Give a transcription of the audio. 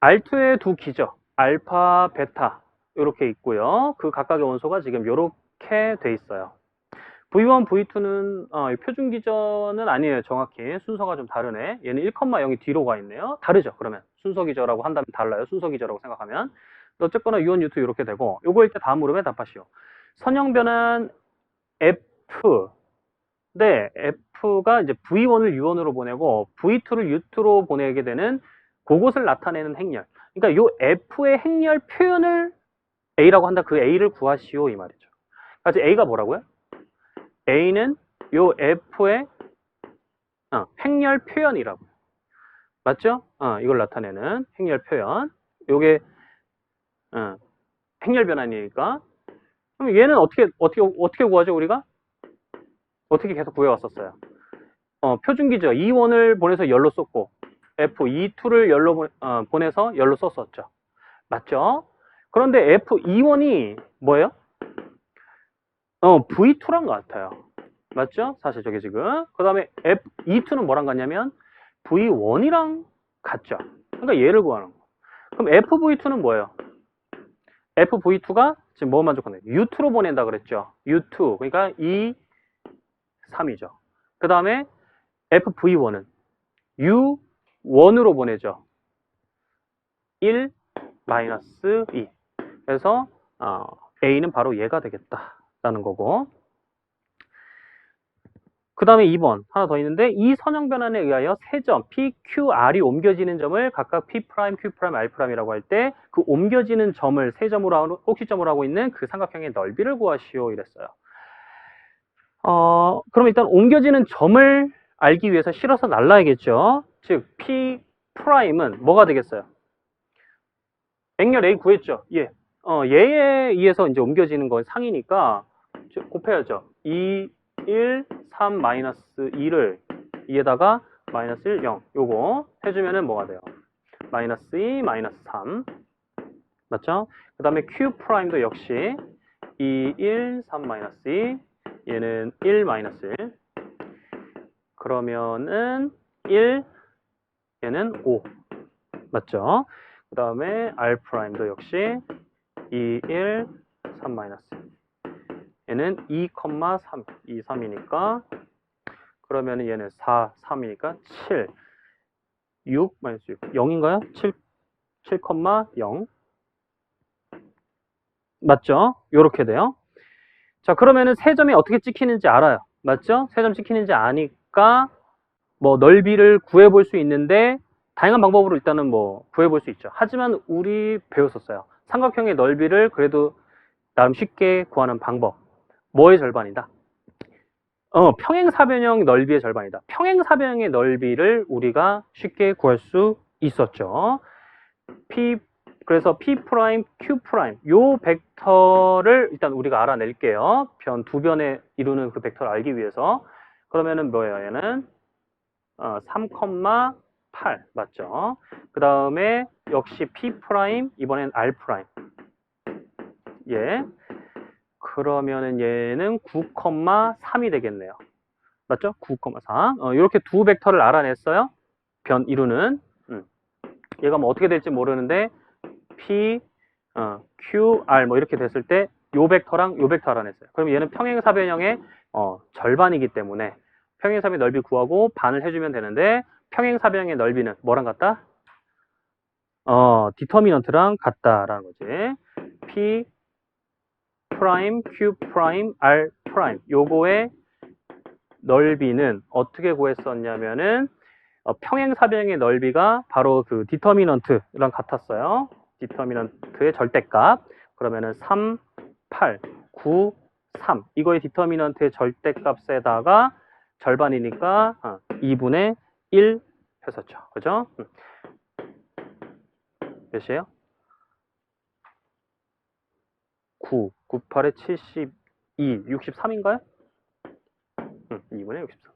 R2의 두 기죠. 알파, 베타 이렇게 있고요. 그 각각의 원소가 지금 이렇게 돼 있어요. V1, V2는 어, 표준 기전은 아니에요. 정확히 순서가 좀 다르네. 얘는 1,0이 뒤로 가 있네요. 다르죠. 그러면 순서 기저라고 한다면 달라요. 순서 기저라고 생각하면 어쨌거나 U1, U2 이렇게 되고 요거일 때 다음 물음에 답하시오. 선형 변환 F 네, F가 이제 V1을 U1으로 보내고 V2를 U2로 보내게 되는 그것을 나타내는 행렬. 그러니까 요 F의 행렬 표현을 A라고 한다. 그 A를 구하시오 이 말이죠. 그래서 A가 뭐라고요? A는 요 F의 어, 행렬 표현이라고요. 맞죠? 어, 이걸 나타내는 행렬 표현. 요게 어, 행렬 변환이니까. 그럼 얘는 어떻게 어떻게 어떻게 구하죠 우리가? 어떻게 계속 구해왔었어요? 어, 표준기죠. E1을 보내서 열로 썼고 F E2를 열로 보, 어, 보내서 열로 썼었죠. 맞죠? 그런데 F2원이 뭐예요? 어, V2란 것 같아요. 맞죠? 사실 저게 지금. 그 다음에 F2는 뭐랑 같냐면 V1이랑 같죠. 그러니까 얘를 구하는 거. 그럼 FV2는 뭐예요? FV2가 지금 뭐 만족하나요? U2로 보낸다 그랬죠. U2. 그러니까 2, 3이죠. 그 다음에 FV1은 U1으로 보내죠. 1, 마이너스 2. 그래서 어, A는 바로 얘가 되겠다라는 거고. 그 다음에 2번 하나 더 있는데 이 선형 변환에 의하여 세 점 P, Q, R이 옮겨지는 점을 각각 P', Q', R'이라고 할 때 그 옮겨지는 점을 세 점으로 하고, 꼭지점으로 하고 있는 그 삼각형의 넓이를 구하시오 이랬어요. 어, 그럼 일단 옮겨지는 점을 알기 위해서 실어서 날라야겠죠. 즉 P''은 뭐가 되겠어요? 액렬 A 구했죠. 예. 어, 얘에 의해서 이제 옮겨지는 건 상이니까 곱해야죠. 2, 1, 3, 마이너스 2를 2에다가 마이너스 1, 0 요거 해주면은 뭐가 돼요? 마이너스 2, 마이너스 3 맞죠? 그 다음에 Q'도 역시 2, 1, 3, 마이너스 2 얘는 1, 마이너스 1 그러면은 1 얘는 5 맞죠? 그 다음에 R'도 역시 2, 1, 3, 마이너스 얘는 2,3, 2, 3이니까 그러면 얘는 4, 3이니까 7, 6, 마이너스 6, 0인가요? 7, 7,0 맞죠? 요렇게 돼요. 자, 그러면은 세 점이 어떻게 찍히는지 알아요. 맞죠? 세 점 찍히는지 아니까 뭐 넓이를 구해볼 수 있는데 다양한 방법으로 일단은 뭐 구해볼 수 있죠. 하지만 우리 배웠었어요. 삼각형의 넓이를 그래도 나름 쉽게 구하는 방법. 뭐의 절반이다? 어, 평행사변형 넓이의 절반이다. 평행사변형의 넓이를 우리가 쉽게 구할 수 있었죠. P, 그래서 P', Q', 요 벡터를 일단 우리가 알아낼게요. 변 두 변에 이루는 그 벡터를 알기 위해서. 그러면은 뭐예요? 얘는 어, 3,8 맞죠? 그 다음에 역시 P', 이번엔 R'. 예. 그러면은 얘는 9,3이 되겠네요. 맞죠? 9,3. 어, 이렇게 두 벡터를 알아냈어요. 변 이루는. 음. 얘가 뭐 어떻게 될지 모르는데 P, 어, Q, R 뭐 이렇게 됐을 때 요 벡터랑 요 벡터 알아냈어요. 그럼 얘는 평행사변형의 어, 절반이기 때문에 평행사변 넓이 구하고 반을 해주면 되는데 평행사변형의 넓이는 뭐랑 같다? 어, 디터미넌트랑 같다라는 거지. P, 프라임, Q 프라임, R 프라임 요거의 넓이는 어떻게 구했었냐면은 어, 평행사변형의 넓이가 바로 그 디터미넌트랑 같았어요. 디터미넌트의 절대값 그러면은 3, 8, 9, 3 이거의 디터미넌트의 절대값에다가 절반이니까 어, 2분의 1 했었죠. 그죠? 음. 몇이에요? 9, 98에 72, 63인가요? 응, 2분의 63.